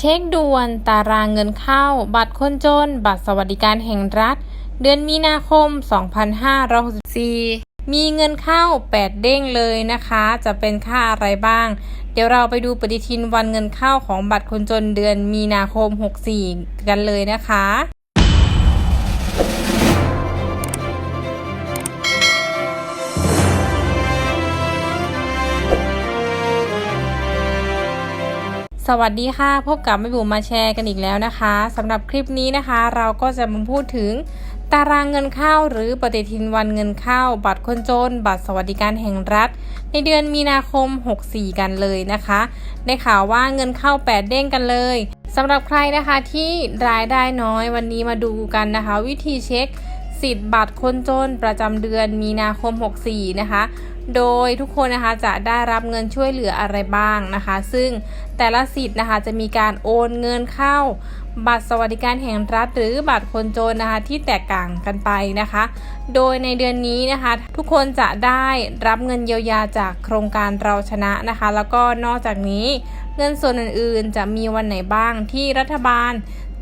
เช็คด่วนตารางเงินเข้า บัตรคนจน บัตรสวัสดิการแห่งรัฐ เดือนมีนาคม 2564 มีเงินเข้า 8 เด้งเลยนะคะ จะเป็นค่าอะไรบ้าง เดี๋ยวเราไปดูปฏิทินวันเงินเข้าของบัตรคนจนเดือนมีนาคม 64 กันเลยนะคะ สวัสดีค่ะ พบกับแม่บุ๋มมาแชร์กันอีกแล้วนะคะสำหรับคลิปนี้นะคะ เราก็จะมาพูดถึงตารางเงินเข้าหรือปฏิทินวันเงินเข้า บัตรคนจน บัตรสวัสดิการแห่งรัฐ ในเดือนมีนาคม 64 กันเลยนะคะ ได้ข่าวว่าเงินเข้า 8 เด้งกันเลยสำหรับใครนะคะที่รายได้น้อยวันนี้มาดูกันนะคะ วิธีเช็ค สิทธิ์บัตรคนจนประจำเดือนมีนาคม 64 นะคะ โดยทุกคนนะคะจะได้รับเงินช่วยเหลืออะไรบ้างนะคะ ซึ่งแต่ละสิทธิ์นะคะจะมีการโอนเงินเข้า บัตรสวัสดิการแห่งรัฐ หรือบัตรคนจนนะคะที่แตกต่างกันไปนะคะ โดยในเดือนนี้นะคะ ทุกคนจะได้รับเงินเยียวยาจากโครงการเราชนะนะคะ แล้วก็นอกจากนี้เงินส่วนอื่นๆ จะมีวันไหนบ้างที่รัฐบาล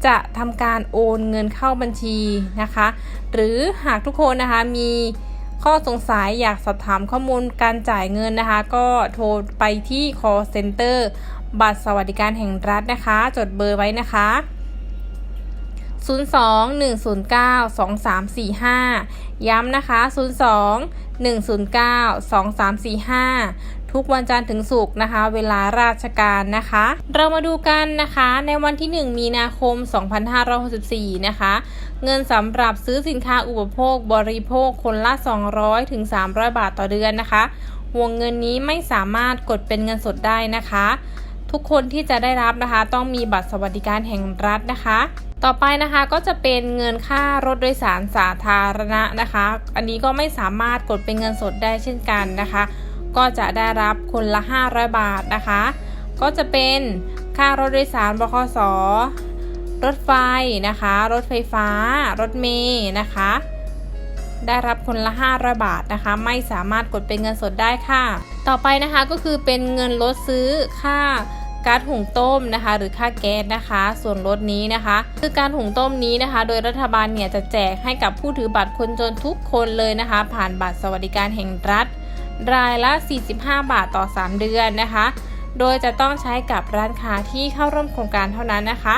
จะทำการโอนเงินเข้าบัญชีนะคะ หรือหากทุกคนนะคะมี ข้อสงสัยอยากสอบถามข้อมูลการจ่ายเงินนะคะ ก็โทรไปที่ call center บัตรสวัสดิการแห่งรัฐนะคะ จดเบอร์ไว้นะคะ 02-109-2345 ย้ำนะคะ 02-109-2345 ทุกวันจันทร์ถึงศุกร์นะคะ เวลาราชการนะคะ เรามาดูกันนะคะ ในวันที่ 1 มีนาคม 2564 นะคะ เงินสำหรับซื้อสินค้าอุปโภคบริโภคคนละ 200ถึง300 บาทต่อเดือนนะคะ วงเงินนี้ไม่สามารถกดเป็นเงินสดได้นะคะ ทุกคนที่จะได้รับนะคะ ต้องมีบัตรสวัสดิการแห่งรัฐนะคะต่อไปนะคะก็จะเป็นเงินค่ารถโดยสารสาธารณะนะคะ อันนี้ก็ไม่สามารถกดเป็นเงินสดได้เช่นกันนะคะ ก็จะได้รับคนละ 500 บาทนะคะ ก็จะเป็นค่ารถโดยสารบขสรถไฟนะคะ รถไฟฟ้า รถเมย์นะคะ ได้รับคนละ 500 บาทนะคะ ไม่สามารถกดเป็นเงินสดได้ค่ะ ต่อไปนะคะก็คือเป็นเงินลดซื้อค่าก๊าซหุงต้มนะคะ หรือค่าแก๊สนะคะ ส่วนลดนี้นะคะ คือการหุงต้มนี้นะคะ โดยรัฐบาลเนี่ยจะแจกให้กับผู้ถือบัตรคนจนทุกคนเลยนะคะ ผ่านบัตรสวัสดิการแห่งรัฐ รายละ 45 บาทต่อ 3 เดือนนะคะ โดยจะต้องใช้กับร้านค้าที่เข้าร่วมโครงการเท่านั้นนะคะ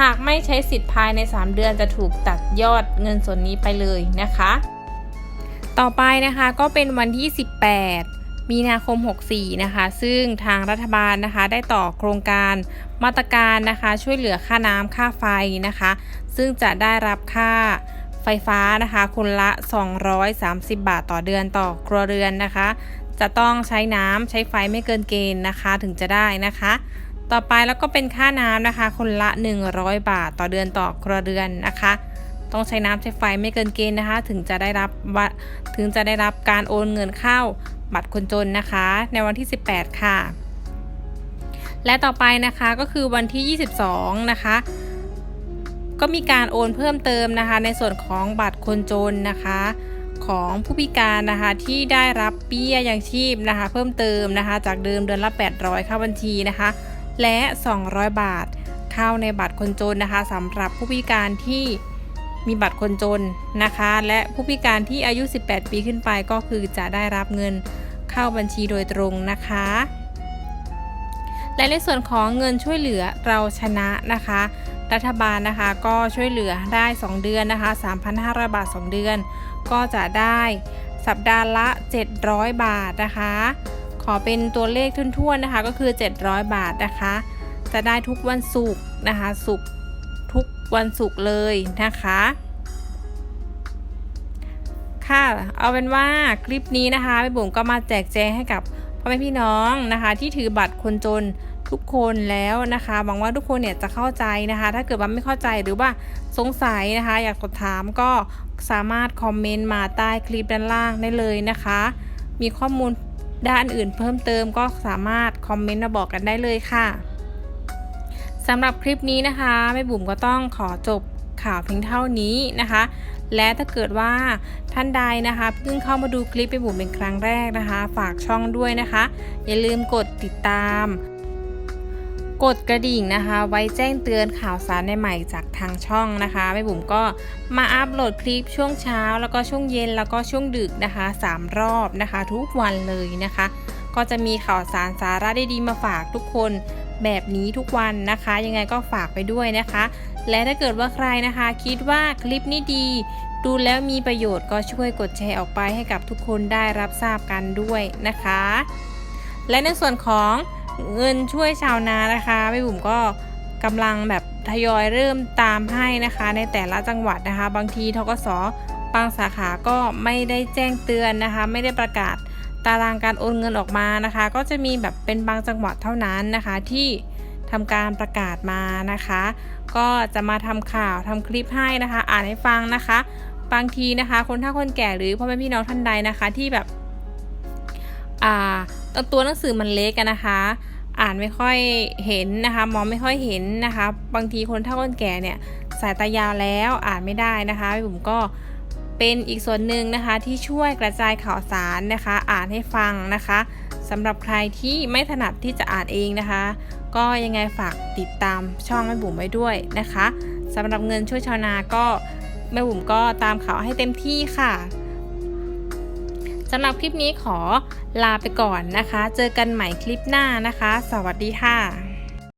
หากไม่ใช้สิทธิ์ภายใน 3 เดือนจะถูกตัดยอดเงินส่วนนี้ไปเลยนะคะ ต่อไปนะคะก็เป็นวันที่ 18 มีนาคม 64 นะคะ ซึ่งทางรัฐบาลนะคะได้ต่อโครงการมาตรการนะคะ ช่วยเหลือค่าน้ำค่าไฟนะคะ ซึ่งจะได้รับค่า ไฟฟ้านะคะคนละ 230 บาทต่อเดือนต่อครัวเรือนนะคะ จะต้องใช้น้ำใช้ไฟไม่เกินเกณฑ์นะคะถึงจะได้นะคะ ต่อไปแล้วก็เป็นค่าน้ำนะคะ คนละ 100 บาทต่อเดือนต่อครัวเรือนนะคะ ต้องใช้น้ำใช้ไฟไม่เกินเกณฑ์นะคะ ถึงจะได้รับว่าถึงจะได้รับการโอนเงินเข้าบัตรคนจนนะคะ ในวันที่ 18 ค่ะ และต่อไปนะคะก็คือวันที่ 22 นะคะ ก็มีการโอนเพิ่มเติมนะคะ ในส่วนของบัตรคนจนนะคะ ของผู้พิการนะคะที่ได้รับเบี้ยยังชีพนะคะ เพิ่มเติมนะคะ จากเดิมเดือนละ 800เข้าบัญชีนะคะ และ 200 บาทเข้าในบัตรคนจนนะคะสำหรับผู้พิการที่มีบัตรคนจนนะคะ และผู้พิการที่อายุ 18 ปีขึ้นไปก็คือจะได้รับเงินเข้าบัญชีโดยตรงนะคะ และในส่วนของเงินช่วยเหลือเราชนะนะคะ รัฐบาลนะคะก็ช่วยเหลือได้ 2 เดือนนะคะ 3,500 บาท 2 เดือน ก็จะได้สัปดาห์ละ 700 บาทนะคะ ขอเป็นตัวเลขทุ่นๆนะคะก็คือ 700 บาทนะคะ จะได้ทุกวันศุกร์นะคะศุกร์ทุกวันศุกร์เลยนะคะค่ะเอาเป็นว่าคลิปนี้นะคะพี่บุ๋มก็มาแจกแจงให้กับพ่อแม่พี่น้องนะคะ ที่ถือบัตรคนจน ทุกคนแล้วนะคะหวังว่าทุกคนเนี่ยจะเข้าใจนะคะ ถ้าเกิดว่าไม่เข้าใจหรือว่าสงสัยนะคะ อยากสอบถามก็สามารถคอมเมนต์มาใต้คลิปด้านล่างได้เลยนะคะ มีข้อมูลด้านอื่นเพิ่มเติมก็สามารถคอมเมนต์มาบอกกันได้เลยค่ะสำหรับคลิปนี้นะคะแม่บุ๋มก็ต้องขอจบข่าวเพียงเท่านี้นะคะ และถ้าเกิดว่าท่านใดนะคะเพิ่งเข้ามาดูคลิปไปบุ๋มเป็นครั้งแรกนะคะ ฝากช่องด้วยนะคะ อย่าลืมกดติดตาม กดกระดิ่งนะคะ ไว้แจ้งเตือนข่าวสารใหม่ๆจากทางช่องนะคะแม่บุ๋มก็มาอัปโหลดคลิปช่วงเช้า แล้วก็ช่วงเย็นแล้วก็ช่วงดึกนะคะสามรอบนะคะ ทุกวันเลยนะคะ ก็จะมีข่าวสารสาระดีๆมาฝากทุกคนแบบนี้ทุกวันนะคะ ยังไงก็ฝากไปด้วยนะคะ และถ้าเกิดว่าใครนะคะ คิดว่าคลิปนี้ดี ดูแล้วมีประโยชน์ก็ช่วยกดแชร์ออกไปให้กับทุกคนได้รับทราบกันด้วยนะคะ และในส่วนของ เงินช่วยชาวนานะคะแม่บุ๋มก็กำลังแบบทยอยเริ่มตามให้นะคะ ในแต่ละจังหวัดนะคะ บางทีทกสบางสาขาก็ไม่ได้แจ้งเตือนนะคะ ไม่ได้ประกาศตารางการโอนเงินออกมานะคะ ก็จะมีแบบเป็นบางจังหวัดเท่านั้นนะคะที่ทำการประกาศมานะคะ ก็จะมาทำข่าวทำคลิปให้นะคะ อ่านให้ฟังนะคะ บางทีนะคะ คนเฒ่าคนแก่หรือพ่อแม่พี่น้องท่านใดนะคะ ที่แบบ อ่าตัวหนังสือมันเล็กอะนะคะ อ่านไม่ค่อยเห็นนะคะ มองไม่ค่อยเห็นนะคะ บางทีคนเฒ่าคนแก่เนี่ยสายตายาวแล้วอ่านไม่ได้นะคะพี่บุ๋มก็เป็นอีกส่วนหนึ่งนะคะที่ช่วยกระจายข่าวสารนะคะ อ่านให้ฟังนะคะสำหรับใครที่ไม่ถนัดที่จะอ่านเองนะคะ ก็ยังไงฝากติดตามช่องแม่บุ๋มไว้ด้วยนะคะสำหรับเงินช่วยชาวนาก็แม่บุ๋มก็ตามข่าวให้เต็มที่ค่ะ สำหรับคลิปนี้ขอลาไปก่อนนะคะ เจอกันใหม่คลิปหน้านะคะ สวัสดีค่ะ